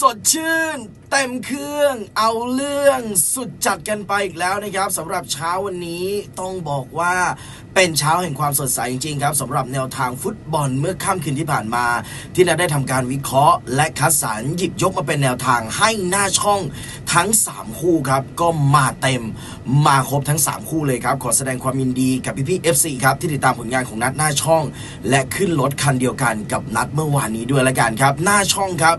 สดชื่น เต็มเครื่องเอาเรื่องสุดจัดกันไปอีกแล้วนะครับสำหรับเช้าวันนี้ต้องบอกว่าเป็นเช้าแห่งความสดใสจริงๆครับสำหรับแนวทางฟุตบอลเมื่อค่ำคืนที่ผ่านมา ที่เราได้ทำการวิเคราะห์ และคัดสรรหยิบยกมาเป็นแนวทางให้หน้าช่องทั้ง 3 คู่ครับ ก็มาเต็มมาครบทั้ง 3 คู่เลยครับ ขอแสดงความยินดีกับพี่ๆ FC ครับที่ติดตามผลงานของนัดหน้าช่อง และขึ้นรถคันเดียวกันกับนัดเมื่อวานนี้ด้วยละกันครับ หน้าช่องครับ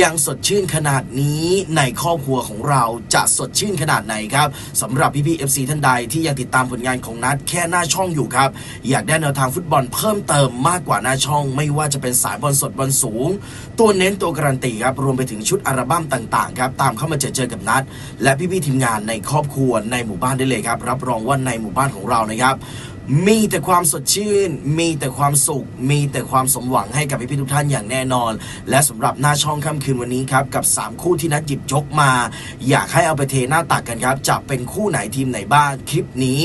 ยังสดดชื่นขนาดนี้ในครอบครัวของเราจะสดชื่นขนาดไหนครับสำหรับพี่ๆ FC ท่านใดที่ยังติดตามผลงานของนัดแค่หน้าช่องอยู่ครับ อยากได้แนวทางฟุตบอลเพิ่มเติมมากกว่าหน้าช่อง ไม่ว่าจะเป็นสายบอลสดบอลสูง ตัวเน้นตัวการันตีครับรวมไปถึงชุดอัลบั้มต่างๆครับตามเข้ามาเจอเจอกับนัด และพี่ๆทีมงานในครอบครัวในหมู่บ้านได้เลยครับรับรองว่าในหมู่บ้านของเรานะครับ มีแต่ความสดชื่น มีแต่ความสุข มีแต่ความสมหวังให้กับพี่ๆทุกท่านอย่างแน่นอน และสำหรับหน้าช่องค่ำคืนวันนี้ครับกับ 3 คู่ที่นัดหยิบยกมา อยากให้เอาไปเทหน้าตักกันครับจะเป็นคู่ไหนทีมไหนบ้างคลิปนี้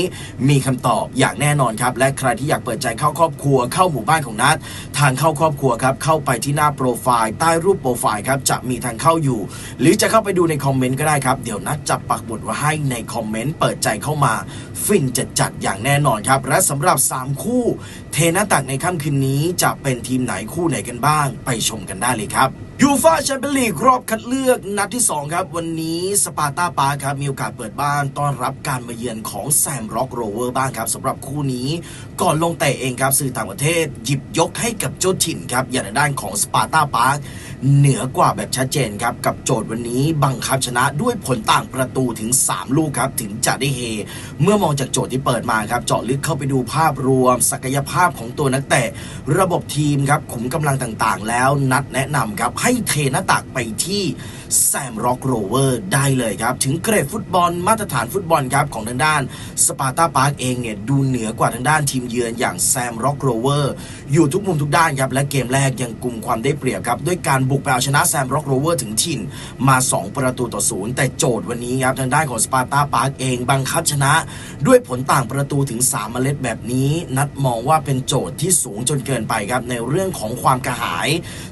มีคำตอบอย่างแน่นอนครับ และใครที่อยากเปิดใจเข้าครอบครัวเข้าหมู่บ้านของนัดทางเข้าครอบครัวครับเข้าไปที่หน้าโปรไฟล์ใต้รูปโปรไฟล์ครับจะมีทางเข้าอยู่ หรือจะเข้าไปดูในคอมเมนต์ก็ได้ครับเดี๋ยวนัดจะปักหมุดไว้ให้ในคอมเมนต์เปิดใจเข้ามา ฟินจัดจัดๆอย่างแน่นอนครับและสำหรับ 3 คู่ เทน้าตักในค่ำคืนนี้จะเป็นทีมไหนคู่ไหนกันบ้าง ไปชมกันได้เลยครับ ยูฟาแชมเปี้ยนลีกรอบคัดเลือกนัดที่ 2 ครับ วันนี้สปาร์ตาปาครับ มีโอกาสเปิดบ้านต้อนรับการมาเยือนของแซมร็อกโรเวอร์บ้างครับสำหรับคู่นี้ก่อนลงเตะเองครับสื่อต่างประเทศ หยิบยกให้กับเจ้าถิ่นครับ อย่างในด้านของสปาร์ตาปาเหนือกว่าแบบชัดเจนครับ กับโจทย์วันนี้บังคับชนะด้วยผลต่างประตูถึง 3 ลูกครับ ถึงจะได้เฮ เมื่อมองจากโจทย์ที่เปิดมาครับเจาะลึกเข้าไปดูภาพรวม ศักยภาพของตัวนักเตะระบบทีมครับขุมกำลังต่างๆ แล้วนัดแนะนำครับให้ให้เทหน้าตักไปที่แซมร็อกโรเวอร์ได้เลยครับ ถึงเกรดฟุตบอลมาตรฐานฟุตบอลครับ ของทางด้านสปาร์ตาปาร์กเองเนี่ย ดูเหนือกว่าทางด้านทีมเยือนอย่างแซมร็อกโรเวอร์อยู่ทุกมุมทุกด้านครับ และเกมแรกยังกลุ่มความได้เปรียบครับ ด้วยการบุกไปเอาชนะแซมร็อกโรเวอร์ถึงถิ่นมา 2 ประตูต่อศูนย์แต่โจทย์วันนี้ครับทางด้านของสปาร์ตาปาร์กเองบังคับชนะ ด้วยผลต่างประตูถึง3เมล็ดแบบนี้ นัดมองว่าเป็นโจทย์ที่สูงจนเกินไปครับในเรื่องของความกระหาย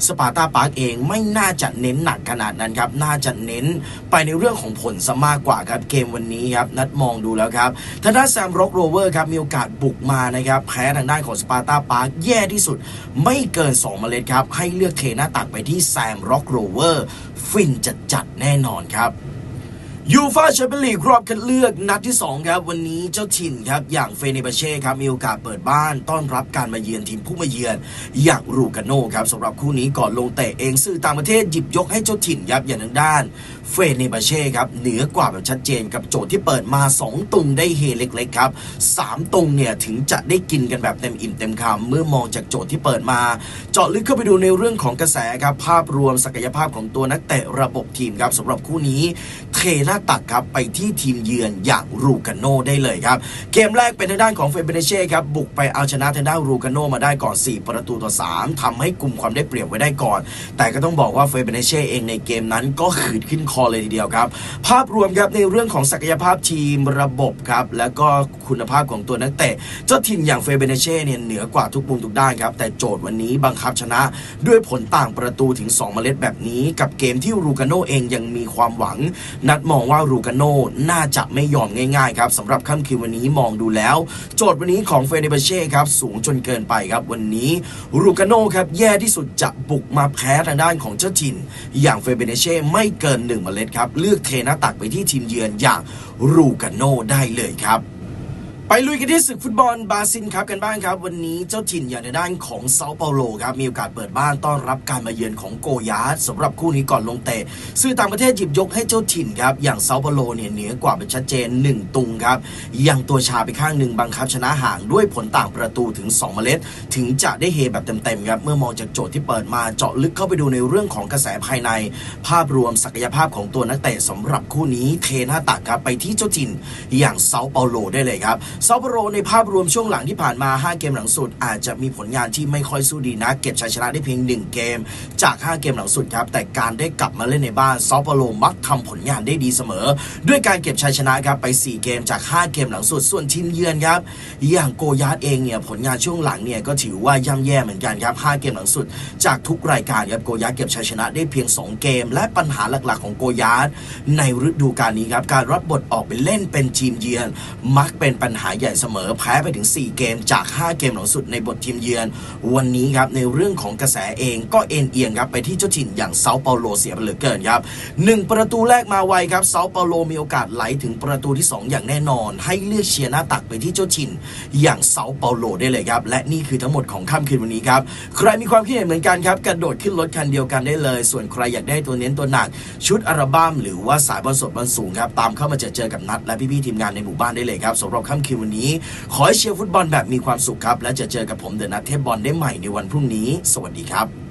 สปาร์ตาปาร์กเองไม่น่าจะเน้นหนักขนาดนั้นครับน่าจะเน้นไปในเรื่องของผลซะมากกว่าครับเกมวันนี้ครับนัดมองดูแล้วครับทางด้านแซมร็อกโรเวอร์ครับมีโอกาสบุกมานะครับแพ้ทางด้านของสปาร์ตาปาร์กแย่ที่สุด ไม่เกิน 2 เมล็ดครับให้เลือกเทหน้าตักไปที่แซมร็อกโรเวอร์ฟินจัดจัดแน่นอนครับ ยูฟาแชมเปี้ยนลีกรอบคัดเลือกนัดที่ 2 ครับ วันนี้เจ้าถิ่นครับ อย่างเฟเนบาเช่ครับ มีโอกาสเปิดบ้านต้อนรับการมาเยือนทีมผู้มาเยือน อย่างรูกาโน่ครับสำหรับคู่นี้ก่อนลงเตะเองสื่อต่างประเทศหยิบยกให้เจ้าถิ่นครับอย่างทางด้านเฟเนบาเช่ครับเหนือกว่าแบบชัดเจนกับโจทย์ที่เปิดมา 2 ตุงได้เฮเล็กๆครับ3ตุงเนี่ยถึงจะได้กินกันแบบเต็มอิ่มเต็มคำเมื่อมองจากโจทย์ที่เปิดมา เจาะลึกเข้าไปดูในเรื่องของกระแสครับภาพรวมศักยภาพของตัวนักเตะระบบทีมครับสำหรับคู่นี้เทน้าตักครับไปที่ทีมเยือนอย่างรูกาโนได้เลยครับ เกมแรกเป็นทางด้านของเฟเบเนเช่ครับบุกไปเอาชนะทางด้านรูกาโนมาได้ก่อน 4 ประตูต่อ 3ทำให้กลุ่มความได้เปรียบไว้ได้ก่อน แต่ก็ต้องบอกว่าเฟเบเนเช่เองในเกมนั้นก็ขืดขึ้นคอเลยทีเดียวครับ ภาพรวมครับในเรื่องของศักยภาพทีมระบบครับแล้วก็คุณภาพของตัวนักเตะเจ้าทีมอย่างเฟเบเนเช่เนี่ยเหนือกว่าทุกมุมทุกด้านครับแต่โจทย์วันนี้บังคับชนะด้วยผลต่างประตูถึง 2 เมล็ดแบบนี้ กับเกมที่รูกาโนเองยังมีความหวัง นัดมองว่ารูกาโน่น่าจะไม่ยอมง่ายๆครับสำหรับค่ำคืนวันนี้มองดูแล้ว โจทย์วันนี้ของเฟเนเบเช่ครับสูงจนเกินไปครับวันนี้รูกาโน่ครับแย่ที่สุดจะบุกมาแพ้ทางด้านของเจ้าถิ่น อย่างเฟเบเนเช่ไม่เกิน1เมล็ดครับเลือกเทหน้าตักไปที่ทีมเยือนอย่างรูกาโน่ได้เลยครับ ไปลุยกันที่ศึกฟุตบอลบาซิลครับกันบ้างครับ วันนี้เจ้าถิ่นอย่างในด้านของเซาเปาโลครับมีโอกาสเปิดบ้านต้อนรับการมาเยือนของโกยาสสำหรับคู่นี้ก่อนลงเตะสื่อต่างประเทศหยิบยกให้เจ้าถิ่นครับอย่างเซาเปาโลเนี่ยเหนือกว่าเป็นชัดเจน 1 ตุงครับยังตัวชาไปข้างหนึ่งบังคับชนะห่างด้วยผลต่างประตูถึง 2 เมล็ด ถึงจะได้เฮแบบเต็มๆครับเมื่อมองจากโจทย์ที่เปิดมาเจาะลึกเข้าไปดูในเรื่องของกระแสภายใน ภาพรวมศักยภาพของตัวนักเตะสำหรับคู่นี้เทหน้าตักครับไปที่เจ้าถิ่นอย่างเซาเปาโลได้เลยครับซาโปโรในภาพรวมช่วงหลังที่ผ่านมา 5 เกมหลังสุด อาจจะมีผลงานที่ไม่ค่อยสู้ดีนะเก็บชัยชนะได้เพียง 1 เกม จาก 5 เกมหลังสุดครับ แต่การได้กลับมาเล่นในบ้านซาโปโรมักทำผลงานได้ดีเสมอ ด้วยการเก็บชัยชนะครับไป 4 เกมจาก 5 เกมหลังสุด ส่วนทีมเยือนครับอย่างโกยาร์เองเนี่ยผลงานช่วงหลังเนี่ยก็ถือว่าย่ำแย่เหมือนกันครับ 5 เกมหลังสุด จากทุกรายการครับโกยาร์เก็บชัยชนะได้เพียง 2 เกม และปัญหาหลักๆ ของโกยาร์ในฤดูกาลนี้ครับการรับบทออกไปเล่นเป็นทีมเยือน มักเป็นปัญหาใหญ่เสมอแพ้ไปถึง 4 เกมจาก 5 เกมหลังสุดในบททีมเยือน วันนี้ครับในเรื่องของกระแสเองก็เอ็นเอียงครับไปที่เจ้าถิ่นอย่างเซาเปาโลเสียไปเหลือเกินครับหนึ่งประตูแรกมาไวครับเซาเปาโลมีโอกาสไหลถึงประตูที่ 2 อย่างแน่นอน ให้เลือกเชียร์หน้าตักไปที่เจ้าถิ่นอย่างเซาเปาโลได้เลยครับและนี่คือทั้งหมดของค่ำคืนวันนี้ครับใครมีความคิดเห็นเหมือนกันครับกระโดดขึ้นรถคันเดียวกันได้เลย ส่วนใครอยากได้ตัวเน้นตัวหนัก ชุดอัลบั้มหรือว่าสายบอลสดบอลสูงครับตามเข้ามาเจอเจอกับนัดและพี่ๆทีมงานในหมู่บ้านได้เลยครับสำหรับค่ำคืนวันนี้ ขอให้เชียร์ฟุตบอลแบบมีความสุขครับ และจะเจอกับผมเดอะนัทเทพบอลได้ใหม่ในวันพรุ่งนี้ สวัสดีครับ